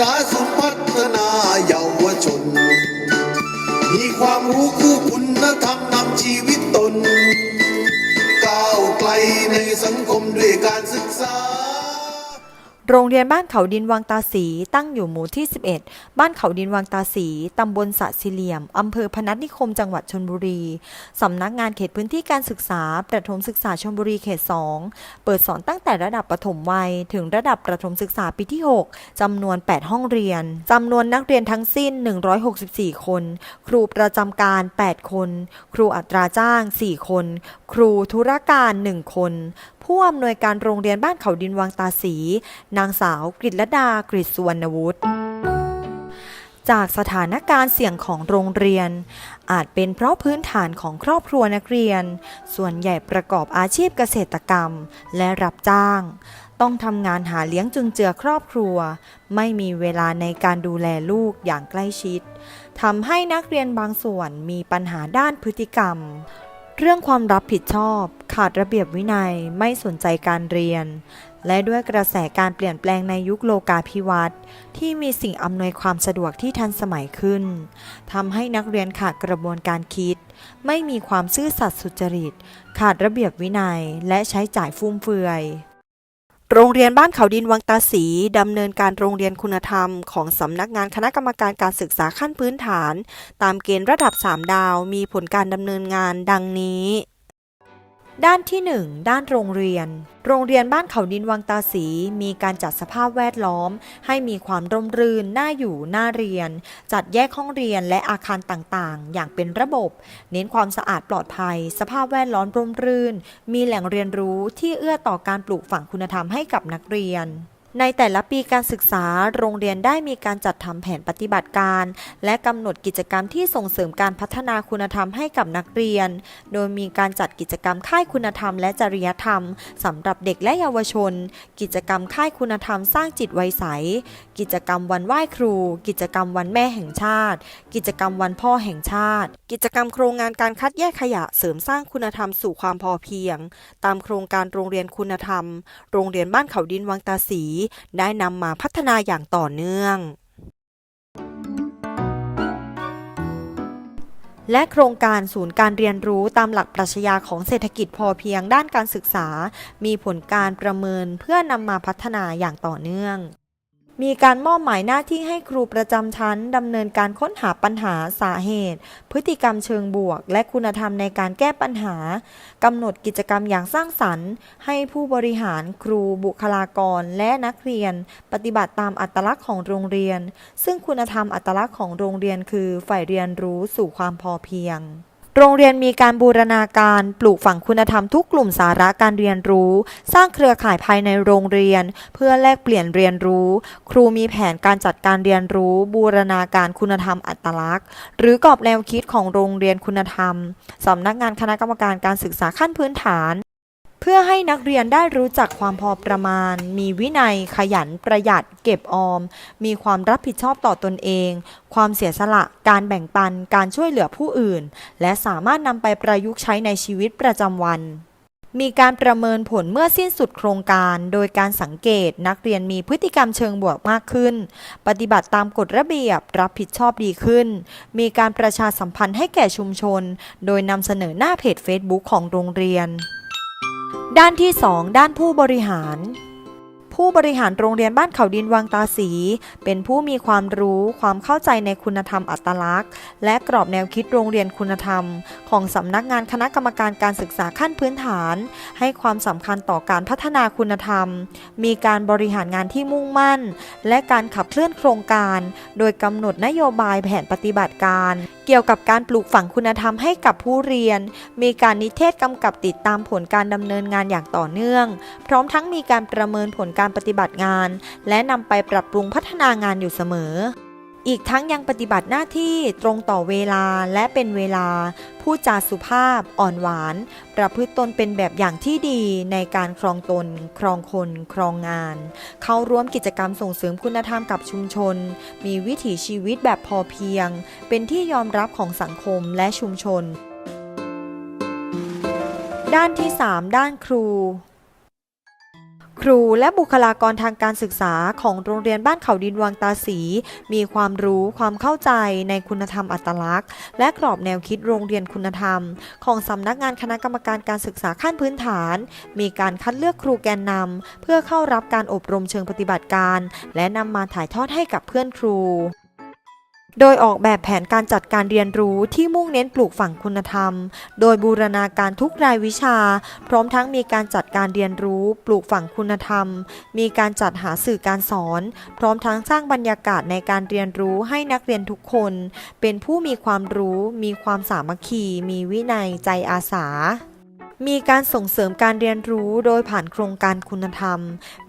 การศึกษาสุดพัฒนาเยาวชน มีความรู้คู่คุณธรรมนำชีวิตตน ก้าวไกลในสังคมด้วยการศึกษา โรงเรียนบ้านเขาดินวังตาสีตั้งอยู่หมู่ที่ 11 บ้านเขาดินวังตาสีตำบลสะสิเหลี่ยมอำเภอพนัสนิคมจังหวัดชนบุรีสำนักงานเขตพื้นที่การศึกษาประถมศึกษาชนบุรีเขต 2 เปิดสอนตั้งแต่ระดับประถมวัย ถึงระดับประถมศึกษาปีที่ 6จำนวน 8 ห้องเรียนจำนวนนักเรียนทั้งสิ้น 164 คน ครูประจำการ 8 คน ครูอัตราจ้าง 4 คน ครูธุรการ 1 คน ผู้อำนวยการโรงเรียนบ้านเขาดินวังตาสีนางสาวกฤษลดากฤษสุวรรณวุฒิจากสถานการณ์เสี่ยงของโรงเรียน อาจเป็นเพราะพื้นฐานของครอบครัวนักเรียน ส่วนใหญ่ประกอบอาชีพเกษตรกรรมและรับจ้าง ต้องทำงานหาเลี้ยงจุนเจือครอบครัว ไม่มีเวลาในการดูแลลูกอย่างใกล้ชิดทำให้นักเรียนบางส่วนมีปัญหาด้านพฤติกรรม เรื่องความรับผิดชอบ ขาดระเบียบวินัยไม่สนใจการเรียน และด้วยกระแสการเปลี่ยนแปลงในยุคโลกาภิวัตน์ที่มีสิ่งอำนวยความสะดวกที่ทันสมัยขึ้นทำให้นักเรียนขาดกระบวนการคิด ไม่มีความซื่อสัตย์สุจริต ขาดระเบียบวินัยและใช้จ่ายฟุ่มเฟือย โรงเรียนบ้านเขาดินวังตาสีดำเนินการโรงเรียนคุณธรรม ของสำนักงานคณะกรรมการการศึกษาขั้นพื้นฐาน ตามเกณฑ์ระดับ 3 ดาว มีผลการดำเนินงานดังนี้ ด้านที่ 1 ด้านโรงเรียน โรงเรียนบ้านเขาดินวังตาสี มีการจัดสภาพแวดล้อม ให้มีความร่มรื่นน่าอยู่น่าเรียน จัดแยกห้องเรียนและอาคารต่างๆ อย่างเป็นระบบ เน้นความสะอาดปลอดภัย สภาพแวดล้อมร่มรื่น มีแหล่งเรียนรู้ที่เอื้อต่อการปลูกฝังคุณธรรมให้กับนักเรียน ในแต่ละปีการศึกษาโรงเรียนได้มีการจัดทำแผนปฏิบัติการ และกำหนดกิจกรรมที่ส่งเสริมการพัฒนาคุณธรรมให้กับนักเรียน โดยมีการจัดกิจกรรมค่ายคุณธรรมและจริยธรรมสำหรับเด็กและเยาวชน กิจกรรมค่ายคุณธรรมสร้างจิตไวใส กิจกรรมวันไหว้ครู กิจกรรมวันแม่แห่งชาติ กิจกรรมวันพ่อแห่งชาติ กิจกรรมโครงงานการคัดแยกขยะเสริมสร้างคุณธรรมสู่ความพอเพียง ตามโครงการโรงเรียนคุณธรรม โรงเรียนบ้านเขาดินวังตาสีได้นำมาพัฒนาอย่างต่อเนื่อง และโครงการศูนย์การเรียนรู้ตามหลักปรัชญาของเศรษฐกิจพอเพียงด้านการศึกษา มีผลการประเมินเพื่อนำมาพัฒนาอย่างต่อเนื่อง มีการมอบหมายหน้าที่ให้ครูประจำชั้นดำเนินการค้นหาปัญหาสาเหตุ พฤติกรรมเชิงบวก และคุณธรรมในการแก้ปัญหากำหนดกิจกรรมอย่างสร้างสรรค์ ให้ผู้บริหารครูบุคลากร และนักเรียน ปฏิบัติตามอัตลักษณ์ของโรงเรียน ซึ่งคุณธรรมอัตลักษณ์ของโรงเรียนคือฝ่ายเรียนรู้สู่ความพอเพียง โรงเรียนมีการบูรณาการปลูกฝังคุณธรรมทุกกลุ่มสาระการเรียนรู้ สร้างเครือข่ายภายในโรงเรียน เพื่อแลกเปลี่ยนเรียนรู้ ครูมีแผนการจัดการเรียนรู้ บูรณาการคุณธรรมอัตลักษณ์ หรือกรอบแนวคิดของโรงเรียนคุณธรรมสำนักงานคณะกรรมการการศึกษาขั้นพื้นฐาน พื่อให้นักเรียนได้รู้จักความพอประมาณ มีวินัย ขยัน ประหยัด เก็บออม มีความรับผิดชอบต่อตนเอง ความเสียสละ การแบ่งปัน การช่วยเหลือผู้อื่น และสามารถนำไปประยุกต์ใช้ในชีวิตประจำวันมีการประเมินผลเมื่อสิ้นสุดโครงการ โดยการสังเกตนักเรียนมีพฤติกรรมเชิงบวกมากขึ้น ปฏิบัติตามกฎระเบียบ รับผิดชอบดีขึ้น มีการประชาสัมพันธ์ให้แก่ชุมชน โดยนำเสนอหน้าเพจ Facebook ของโรงเรียน ด้านที่ 2 ด้านผู้บริหาร ผู้บริหารโรงเรียนบ้านเขาดินวังตาสี เป็นผู้มีความรู้ความเข้าใจในคุณธรรมอัตลักษณ์ และกรอบแนวคิดโรงเรียนคุณธรรม ของสำนักงานคณะกรรมการการศึกษาขั้นพื้นฐาน ให้ความสำคัญต่อการพัฒนาคุณธรรม มีการบริหารงานที่มุ่งมั่น และการขับเคลื่อนโครงการ โดยกำหนดนโยบายแผนปฏิบัติการ เกี่ยวกับการปลูกฝังคุณธรรมให้กับผู้เรียน มีการนิเทศกำกับติดตามผลการดำเนินงานอย่างต่อเนื่อง พร้อมทั้งมีการประเมินผลการปฏิบัติงาน และนำไปปรับปรุงพัฒนางานอยู่เสมอ อีกทั้งยังปฏิบัติหน้าที่ตรงต่อเวลาและเป็นเวลาพูดจาสุภาพ อ่อนหวาน ประพฤติตนเป็นแบบอย่างที่ดีในการครองตน ครองคน ครองงาน เข้าร่วมกิจกรรมส่งเสริมคุณธรรมกับชุมชน มีวิถีชีวิตแบบพอเพียง เป็นที่ยอมรับของสังคมและชุมชนด้านที่ 3 ด้านครู ครูและบุคลากรทางการศึกษาของโรงเรียนบ้านเขาดินวังตาสี มีความรู้ความเข้าใจในคุณธรรมอัตลักษณ์ และกรอบแนวคิดโรงเรียนคุณธรรม ของสำนักงานคณะกรรมการการศึกษาขั้นพื้นฐาน มีการคัดเลือกครูแกนนำเพื่อเข้ารับการอบรมเชิงปฏิบัติการ และนำมาถ่ายทอดให้กับเพื่อนครู โดยออกแบบแผนการจัดการเรียนรู้ที่มุ่งเน้นปลูกฝังคุณธรรม โดยบูรณาการทุกรายวิชา พร้อมทั้งมีการจัดการเรียนรู้ ปลูกฝังคุณธรรม มีการจัดหาสื่อการสอน พร้อมทั้งสร้างบรรยากาศในการเรียนรู้ให้นักเรียนทุกคน เป็นผู้มีความรู้ มีความสามัคคี มีวินัย ใจอาสา มีการส่งเสริมการเรียนรู้โดยผ่านโครงการคุณธรรม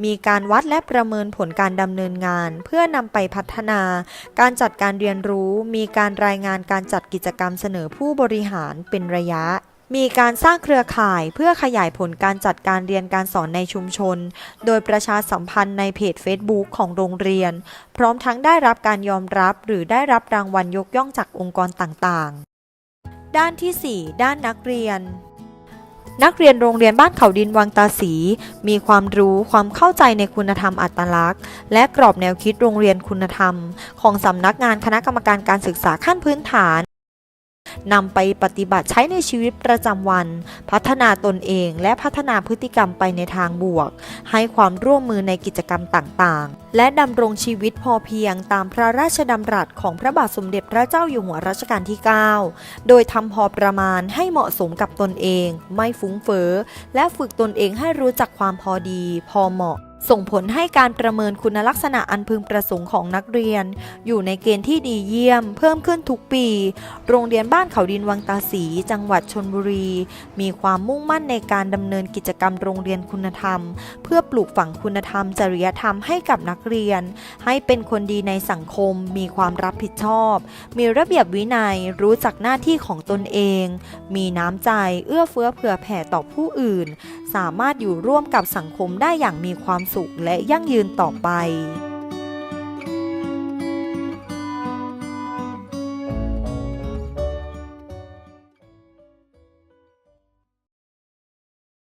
มีการวัดและประเมินผลการดำเนินงาน เพื่อนำไปพัฒนา การจัดการเรียนรู้ มีการรายงานการจัดกิจกรรมเสนอผู้บริหารเป็นระยะมีการสร้างเครือข่ายเพื่อขยายผลการจัดการเรียนการสอนในชุมชน โดยประชาสัมพันธ์ในเพจ Facebook ของโรงเรียน พร้อมทั้งได้รับการยอมรับหรือได้รับรางวัลยกย่องจากองค์กรต่างๆ ด้านที่ 4 ด้านนักเรียน นักเรียนโรงเรียนบ้านเขาดินวังตาสี มีความรู้ความเข้าใจในคุณธรรมอัตลักษณ์ และกรอบแนวคิดโรงเรียนคุณธรรม ของสำนักงานคณะกรรมการการศึกษาขั้นพื้นฐาน นำไปปฏิบัติใช้ในชีวิตประจำวัน พัฒนาตนเองและพัฒนาพฤติกรรมไปในทางบวก ให้ความร่วมมือในกิจกรรมต่างๆ และดำรงชีวิตพอเพียงตามพระราชดำรัสของพระบาทสมเด็จพระเจ้าอยู่หัวรัชกาลที่ 9 โดยทำพอประมาณให้เหมาะสมกับตนเอง ไม่ฟุ้งเฟ้อและฝึกตนเองให้รู้จักความพอดี พอเหมาะ ส่งผลให้การประเมินคุณลักษณะอันพึงประสงค์ของนักเรียน อยู่ในเกณฑ์ที่ดีเยี่ยม เพิ่มขึ้นทุกปี โรงเรียนบ้านเขาดินวังตาสี จังหวัดชนบุรี มีความมุ่งมั่นในการดำเนินกิจกรรมโรงเรียนคุณธรรม เพื่อปลูกฝังคุณธรรม จริยธรรมให้กับนักเรียน ให้เป็นคนดีในสังคม มีความรับผิดชอบ มีระเบียบวินัย รู้จักหน้าที่ของตนเอง มีน้ำใจ เอื้อเฟื้อเผื่อแผ่ต่อผู้อื่น สามารถอยู่ร่วมกับสังคมได้อย่างมีความสุขและยั่งยืนต่อไป